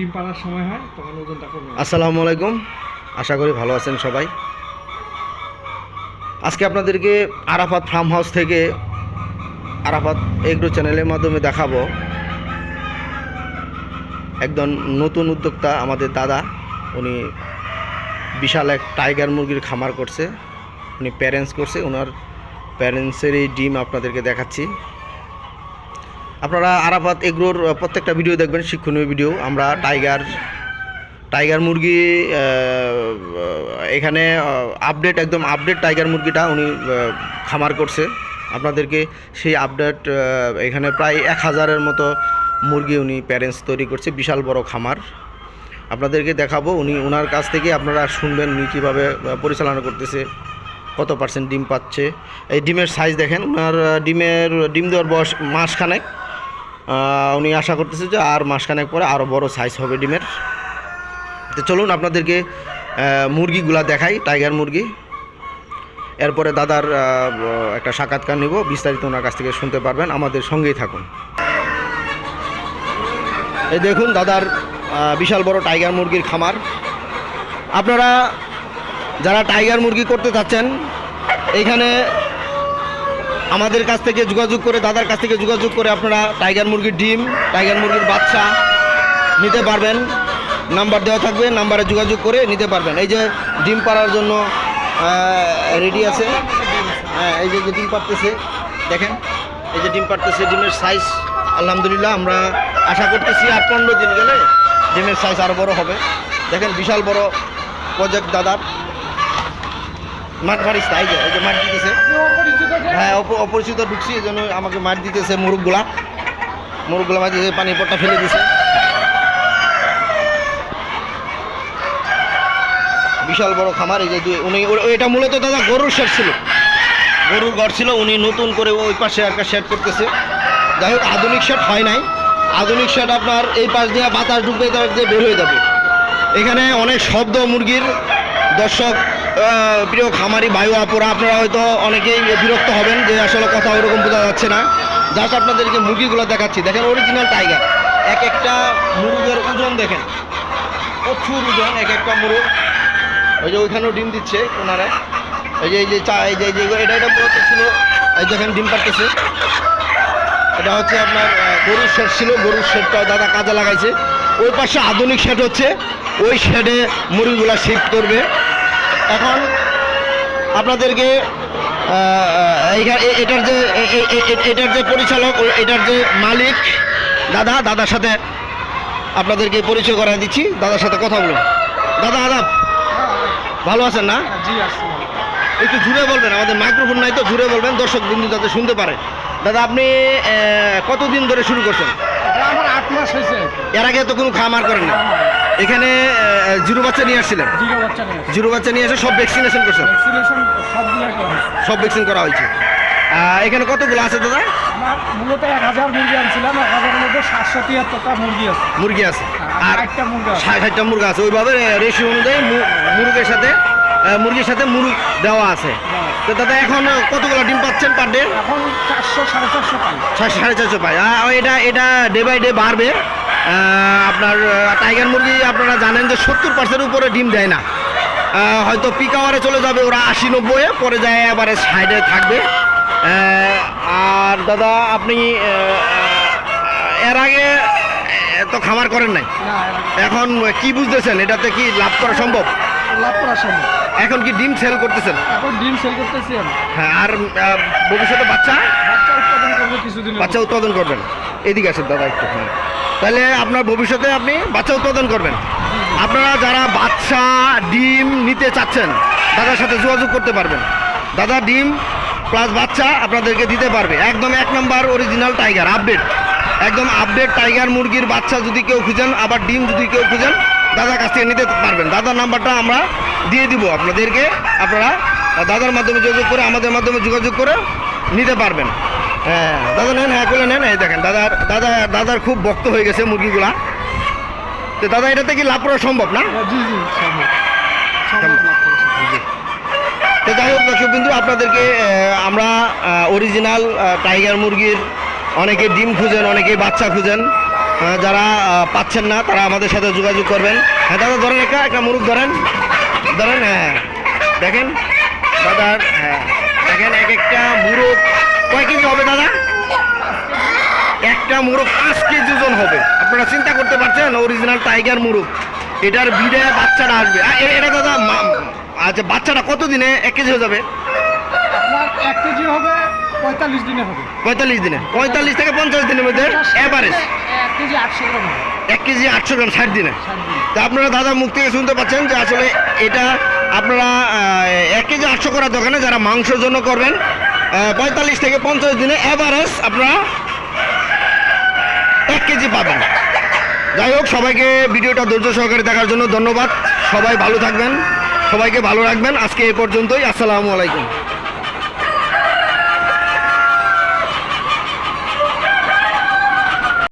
ডিম পাড়ার সময় হয়, তখন ওজনটা কমে আসসালামু আলাইকুম। আশা করি ভালো আছেন সবাই। আজকে আপনাদেরকে আরাফাত ফার্ম হাউস থেকে আরাফাত এগ্রো চ্যানেলের মাধ্যমে দেখাবো একজন নতুন উদ্যোক্তা, আমাদের দাদা। উনি বিশাল এক টাইগার মুরগির খামার করছে, উনি প্যারেন্টস করছে ওনার প্যারেন্টসের এই ডিম আপনাদেরকে দেখাচ্ছি। আপনারা আরাফাত এগ্রোর প্রত্যেকটা ভিডিও দেখবেন, শিক্ষণীয় ভিডিও। আমরা টাইগার টাইগার মুরগি এখানে আপডেট একদম আপডেট টাইগার মুরগিটা উনি খামার করছে। আপনাদেরকে সেই আপডেট এখানে প্রায় এক হাজারের মতো মুরগি উনি প্যারেন্টস তৈরি করছে, বিশাল বড় খামার। আপনাদেরকে দেখাবো, উনি ওনার কাছ থেকে আপনারা শুনবেন উনি কীভাবে পরিচালনা করতেছে, কত পার্সেন্ট ডিম পাচ্ছে। এই ডিমের সাইজ দেখেন ওনার ডিমের, ডিম দেওয়ার বয়স মাসখানেক। উনি আশা করতেছে যে আর মাসখানেক পরে আরও বড় সাইজ হবে ডিমের। তো চলুন আপনাদেরকে মুরগিগুলা দেখাই টাইগার মুরগি। এরপরে দাদার একটা সাক্ষাৎকার নিব, বিস্তারিত ওনার কাছ থেকে শুনতে পারবেন, আমাদের সঙ্গেই থাকুন। এই দেখুন দাদার বিশাল বড় টাইগার মুরগির খামার। আপনারা যারা টাইগার মুরগি করতে চাচ্ছেন এইখানে আমাদের কাছ থেকে যোগাযোগ করে, দাদার কাছ থেকে যোগাযোগ করে আপনারা টাইগার মুরগির ডিম, টাইগার মুরগির বাচ্চা নিতে পারবেন। নাম্বার দেওয়া থাকবে, নাম্বারে যোগাযোগ করে নিতে পারবেন। এই যে ডিম পাড়ার জন্য রেডি আছে। হ্যাঁ এই যে ডিম পাড়তেছে, দেখেন, এই যে ডিম পাড়তেছে, ডিমের সাইজ আলহামদুলিল্লাহ আমরা আশা করতেছি আট পনেরো দিন গেলে ডিমের সাইজ আরও বড় হবে। দেখেন, বিশাল বড় প্রজেক্ট দাদার। মাঠ মারিস তাই যে যে মাঠ দিতেছে। হ্যাঁ অপ- অপরিচিত ঢুকছি, এই জন্য আমাকে মার দিতেছে মুরগগুলা। মুরগগুলা মার দিতেছে পানি পট্টা ফেলে দিছে। বিশাল বড় খামার, এই যে উনি এটা মূলত দাদা গরুর শেড ছিল। গরুর ঘর ছিল, উনি নতুন করে ওই পাশে একটা শেড করতেছে। যাই হোক, আধুনিক শেড হয় নাই। আধুনিক শেড আপনার এই পাশ দিয়ে বাতাস ঢুকবে, তার বের হয়ে যাবে। এখানে অনেক শব্দ মুরগির। দর্শক প্রিয় খামারি বায়ু আপুরা, আপনারা হয়তো অনেকেই বিরক্ত হবেন যে আসলে কথা ওরকম বোঝা যাচ্ছে না। জাস্ট আপনাদেরকে মুরগিগুলো দেখাচ্ছি। দেখেন অরিজিনাল টাইগার এক একটা মুরগের ওজন দেখেন। প্রচুর ওজন, এক একটা মুরগ ওই যে ওইখানেও ডিম দিচ্ছে ওনারা। এই যে এই যে চা, এই যে এই যে, এটা এটা মূলত ছিল, এই দেখেন, ডিম পাড়তেছে। এটা হচ্ছে আপনার গরুর শেড ছিল, গরুর শেডটা দাদা কাজে লাগাইছে। ওই পাশে আধুনিক শেড হচ্ছে। ওই শেডে মুরগিগুলা শিফট করবে। এখন আপনাদেরকে এটার যে এটার যে পরিচালক এটার যে মালিক দাদা দাদার সাথে আপনাদেরকে পরিচয় করাই দিচ্ছি দাদার সাথে কথা বলুন। দাদা আদাব। ভালো আছেন না? একটু জুড়ে বলবেন আমাদের মাইক্রোফোন নাই তো জুড়ে বলবেন দর্শক বিন্দু যাতে শুনতে পারে। দাদা আপনি কতদিন ধরে শুরু করছেন? আমার আট মাস হয়েছে। এর আগে তো কোনো খামার করেন না এখানে আহ, জিরো বাচ্চা নিয়ে আসছিলেন? জিরো বাচ্চা নিয়ে এসে সব ভ্যাকসিনেশন করছেন? সব ভ্যাকসিন করা হয়েছে। এখানে কতগুলো আছে দাদা? মূলত এক হাজার মুরগি আনছিলাম এক হাজারের মধ্যে সাতশো তিয়াত্তরটা মুরগি আছে। মুরগি আছে। আর আর একটা মুরগি ষাটটা মুরগা আছে। ওইভাবে রেশিও অনুযায়ী মুরগের সাথে মুরগির সাথে মুরগ দেওয়া আছে। তো দাদা এখন কতগুলো ডিম পাচ্ছেন পার ডে এখন চারশো সাড়ে চারশো পাই। সাড়ে চারশো পাই। এটা এটা ডে বাই ডে বাড়বে। আপনার টাইগার মুরগি আপনারা জানেন যে সত্তর পার্সেন্ট উপরে ডিম দেয় না। হয়তো পিক আওয়ারে চলে যাবে ওরা আশি নব্বইয়ে পরে যায় এবারে সাইডে থাকবে। আর দাদা আপনি এর আগে তো খামার করেন নাই? এখন কি বুঝতেছেন? এটাতে কি লাভ করা সম্ভব? লাভ করা সম্ভব এখন কি ডিম সেল করতেছেন? এখন ডিম সেল করতেছি আমি। হ্যাঁ আর ভবিষ্যতে বাচ্চা? বাচ্চা উৎপাদন করব কিছুদিন বাচ্চা উৎপাদন করবেন। এদিকে আসেন দাদা একটু হ্যাঁ। তাহলে আপনার ভবিষ্যতে আপনি বাচ্চা উৎপাদন করবেন। আপনারা যারা বাচ্চা ডিম নিতে চাচ্ছেন দাদার সাথে যোগাযোগ করতে পারবেন। দাদা ডিম প্লাস বাচ্চা আপনাদেরকে দিতে পারবে। একদম এক নম্বর অরিজিনাল টাইগার আপডেট একদম আপডেট টাইগার মুরগির বাচ্চা যদি কেউ খুঁজেন আবার ডিম যদি কেউ খুঁজেন দাদার কাছ থেকে নিতে পারবেন। দাদার নাম্বারটা আমরা দিয়ে দিব আপনাদেরকে। আপনারা দাদার মাধ্যমে যোগাযোগ করে আমাদের মাধ্যমে যোগাযোগ করে নিতে পারবেন। হ্যাঁ দাদা নেন হ্যাঁ করে নেন এই দেখেন দাদার দাদা দাদার খুব বক্ত হয়ে গেছে মুরগিগুলা। তো দাদা এটাতে কি লাভ করা সম্ভব না? সম্ভব। তো যাই হোক দর্শক বিন্দু আপনাদেরকে আমরা অরিজিনাল টাইগার মুরগির অনেকে ডিম খুঁজেন অনেকে বাচ্চা খুঁজেন। যারা পাচ্ছেন না, তারা আমাদের সাথে যোগাযোগ করবেন। হ্যাঁ দাদা, ধরেন একটা একটা মুরুখ ধরেন। ধরেন হ্যাঁ। দেখেন দাদার হ্যাঁ। দেখেন, এক একটা মুরুখ কয় কেজি হবে, দাদা? একটা মুরুখ পাঁচ কেজি ওজন হবে। আপনারা চিন্তা করতে পারছেন অরিজিনাল টাইগার মুরুখ। এটার বিড়ে বাচ্চাটা আসবে। এটা দাদা আচ্ছা বাচ্চাটা কত দিনে এক কেজি হয়ে যাবে? এক কেজি হবে। পঁয়তাল্লিশ দিনে হবে। পঁয়তাল্লিশ দিনে। পঁয়তাল্লিশ থেকে পঞ্চাশ দিনের মধ্যে অ্যাভারেজ এক কেজি আটশো গ্রাম এক কেজি আটশো গ্রাম ষাট দিনে। তা আপনারা দাদা মুখ থেকে শুনতে পাচ্ছেন যে আসলে এটা আপনারা এক কেজি আটশো করার দোকানে যারা মাংসের জন্য করবেন পঁয়তাল্লিশ থেকে পঞ্চাশ দিনে অ্যাভারেজ আপনারা এক কেজি পাবেন। যাই হোক সবাইকে ভিডিওটা ধৈর্য সহকারে দেখার জন্য ধন্যবাদ। সবাই ভালো থাকবেন সবাইকে ভালো রাখবেন। আজকে এই পর্যন্তই। আসসালামু আলাইকুম।